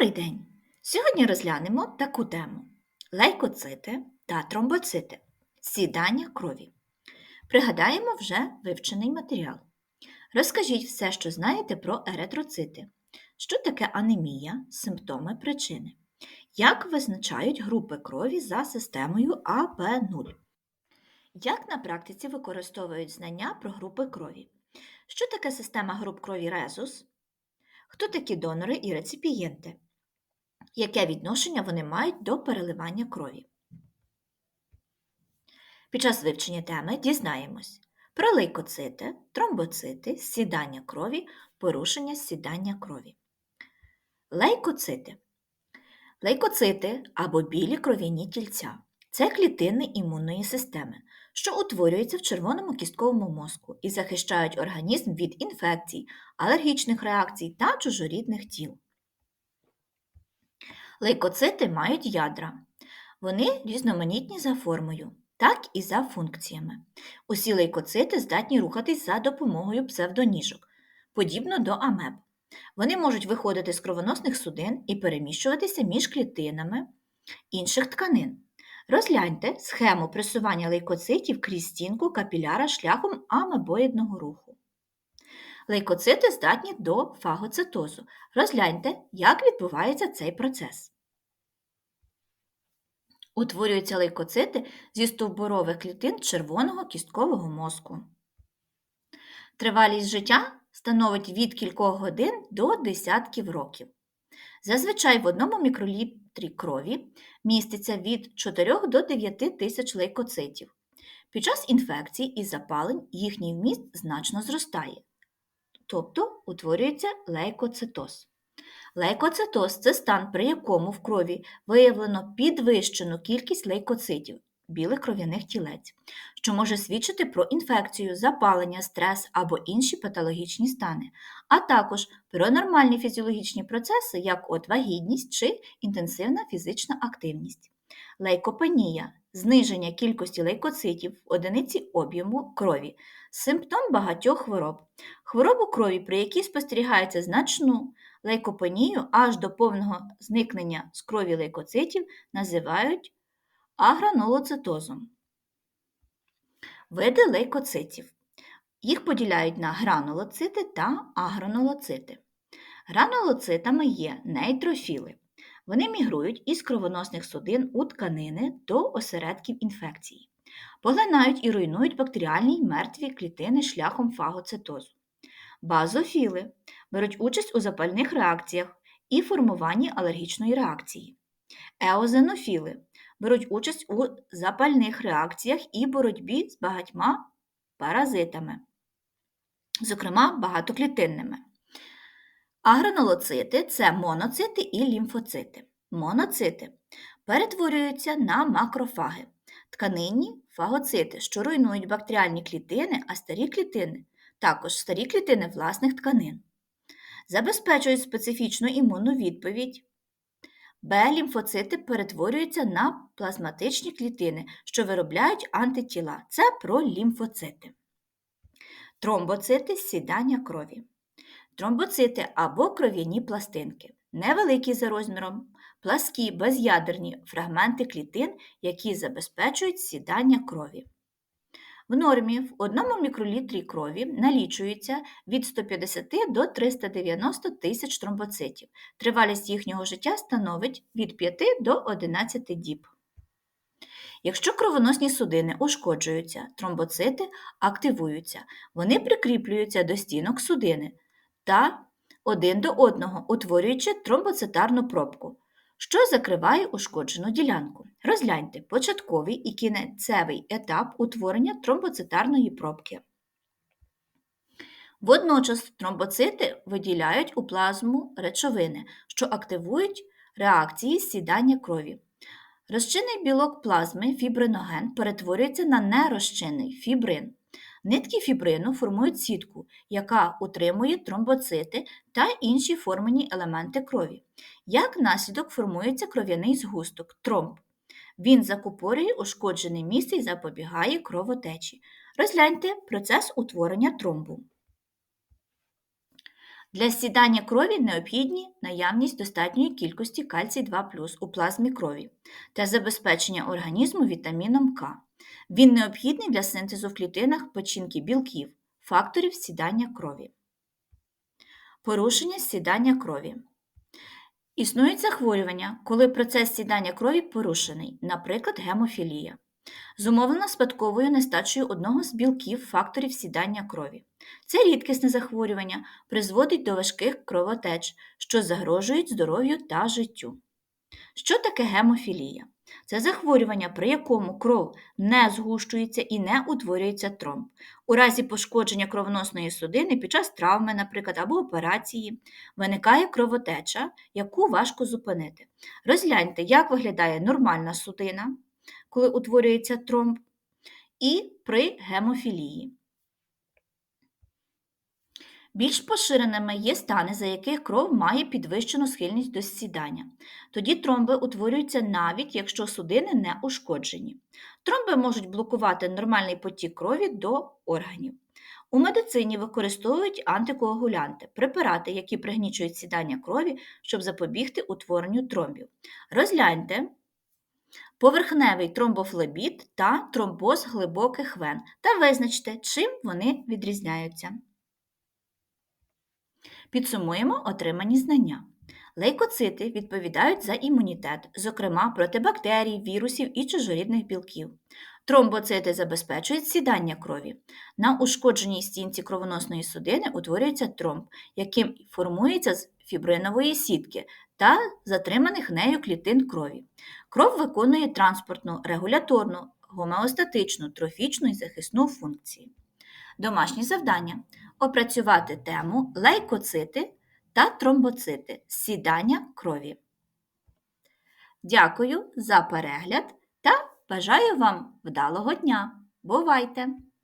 Добрий день! Сьогодні розглянемо таку тему: лейкоцити та тромбоцити сідання крові. Пригадаємо вже вивчений матеріал. Розкажіть все, що знаєте про еритроцити. Що таке анемія, симптоми причини? Як визначають групи крові за системою АБ0? Як на практиці використовують знання про групи крові? Що таке система груп крові резус? Хто такі донори і реципієнти? Яке відношення вони мають до переливання крові? Під час вивчення теми дізнаємось про лейкоцити, тромбоцити, сідання крові, порушення сідання крові. Лейкоцити. Лейкоцити або білі кров'яні тільця це клітини імунної системи, що утворюються в червоному кістковому мозку і захищають організм від інфекцій, алергічних реакцій та чужорідних тіл. Лейкоцити мають ядра. Вони різноманітні за формою, так і за функціями. Усі лейкоцити здатні рухатись за допомогою псевдоніжок, подібно до амеб. Вони можуть виходити з кровоносних судин і переміщуватися між клітинами інших тканин. Розгляньте схему пресування лейкоцитів крізь стінку капіляра шляхом амебоїдного руху. Лейкоцити здатні до фагоцитозу. Розгляньте, як відбувається цей процес. Утворюються лейкоцити зі стовбурових клітин червоного кісткового мозку. Тривалість життя становить від кількох годин до десятків років. Зазвичай в одному мікролітрі крові міститься від 4 до 9 тисяч лейкоцитів. Під час інфекцій і запалень їхній вміст значно зростає, тобто утворюється лейкоцитоз. Лейкоцитоз це стан, при якому в крові виявлено підвищену кількість лейкоцитів, білих кров'яних тілець, що може свідчити про інфекцію, запалення, стрес або інші патологічні стани, а також про нормальні фізіологічні процеси, як от вагітність чи інтенсивна фізична активність. Лейкопенія зниження кількості лейкоцитів в одиниці об'єму крові, симптом багатьох хвороб. Хворобу крові, при якій спостерігається значну лейкопенію аж до повного зникнення з крові лейкоцитів, називають агранулоцитозом. Види лейкоцитів. Їх поділяють на гранулоцити та агранулоцити. Гранулоцитами є нейтрофіли. Вони мігрують із кровоносних судин у тканини до осередків інфекції, поглинають і руйнують бактеріальні й мертві клітини шляхом фагоцитозу. Базофіли беруть участь у запальних реакціях і формуванні алергічної реакції. Еозенофіли беруть участь у запальних реакціях і боротьбі з багатьма паразитами, зокрема багатоклітинними. Агранулоцити це моноцити і лімфоцити. Моноцити перетворюються на макрофаги, тканинні фагоцити, що руйнують бактеріальні клітини, а старі клітини також старі клітини власних тканин. Забезпечують специфічну імунну відповідь. Б-лімфоцити перетворюються на плазматичні клітини, що виробляють антитіла. Це про лімфоцити. Тромбоцити сідання крові. Тромбоцити або кров'яні пластинки, невеликі за розміром, пласкі безядерні фрагменти клітин, які забезпечують сідання крові. В нормі в одному мікролітрі крові налічується від 150 до 390 тисяч тромбоцитів. Тривалість їхнього життя становить від 5 до 11 діб. Якщо кровоносні судини ушкоджуються, тромбоцити активуються, вони прикріплюються до стінок судини та один до одного, утворюючи тромбоцитарну пробку, що закриває ушкоджену ділянку. Розгляньте початковий і кінцевий етап утворення тромбоцитарної пробки. Водночас тромбоцити виділяють у плазму речовини, що активують реакції сідання крові. Розчинний білок плазми фібриноген перетворюється на нерозчинний фібрин. Нитки фібрину формують сітку, яка утримує тромбоцити та інші формені елементи крові. Як наслідок формується кров'яний згусток тромб. Він закупорює ушкоджене місце і запобігає кровотечі. Розгляньте процес утворення тромбу. Для сідання крові необхідні наявність достатньої кількості кальцій 2 у плазмі крові та забезпечення організму вітаміном К. Він необхідний для синтезу в клітинах печінки білків, факторів сідання крові. Порушення сідання крові. Існують захворювання, коли процес сідання крові порушений, наприклад, гемофілія, зумовлена спадковою нестачею одного з білків факторів сідання крові. Це рідкісне захворювання призводить до важких кровотеч, що загрожують здоров'ю та життю. Що таке гемофілія? Це захворювання, при якому кров не згущується і не утворюється тромб. У разі пошкодження кровоносної судини під час травми, наприклад, або операції, виникає кровотеча, яку важко зупинити. Розгляньте, як виглядає нормальна судина, коли утворюється тромб, і при гемофілії. Більш поширеними є стани, за яких кров має підвищену схильність до сідання. Тоді тромби утворюються навіть якщо судини не ушкоджені. Тромби можуть блокувати нормальний потік крові до органів. У медицині використовують антикоагулянти препарати, які пригнічують сідання крові, щоб запобігти утворенню тромбів. Розгляньте поверхневий тромбофлебіт та тромбоз глибоких вен та визначте, чим вони відрізняються. Підсумуємо отримані знання. Лейкоцити відповідають за імунітет, зокрема проти бактерій, вірусів і чужорідних білків. Тромбоцити забезпечують сідання крові. На ушкодженій стінці кровоносної судини утворюється тромб, яким формується з фібринової сітки та затриманих нею клітин крові. Кров виконує транспортну, регуляторну, гомеостатичну, трофічну і захисну функції. Домашні завдання опрацювати тему лейкоцити та тромбоцити сідання крові. Дякую за перегляд та бажаю вам вдалого дня! Бувайте!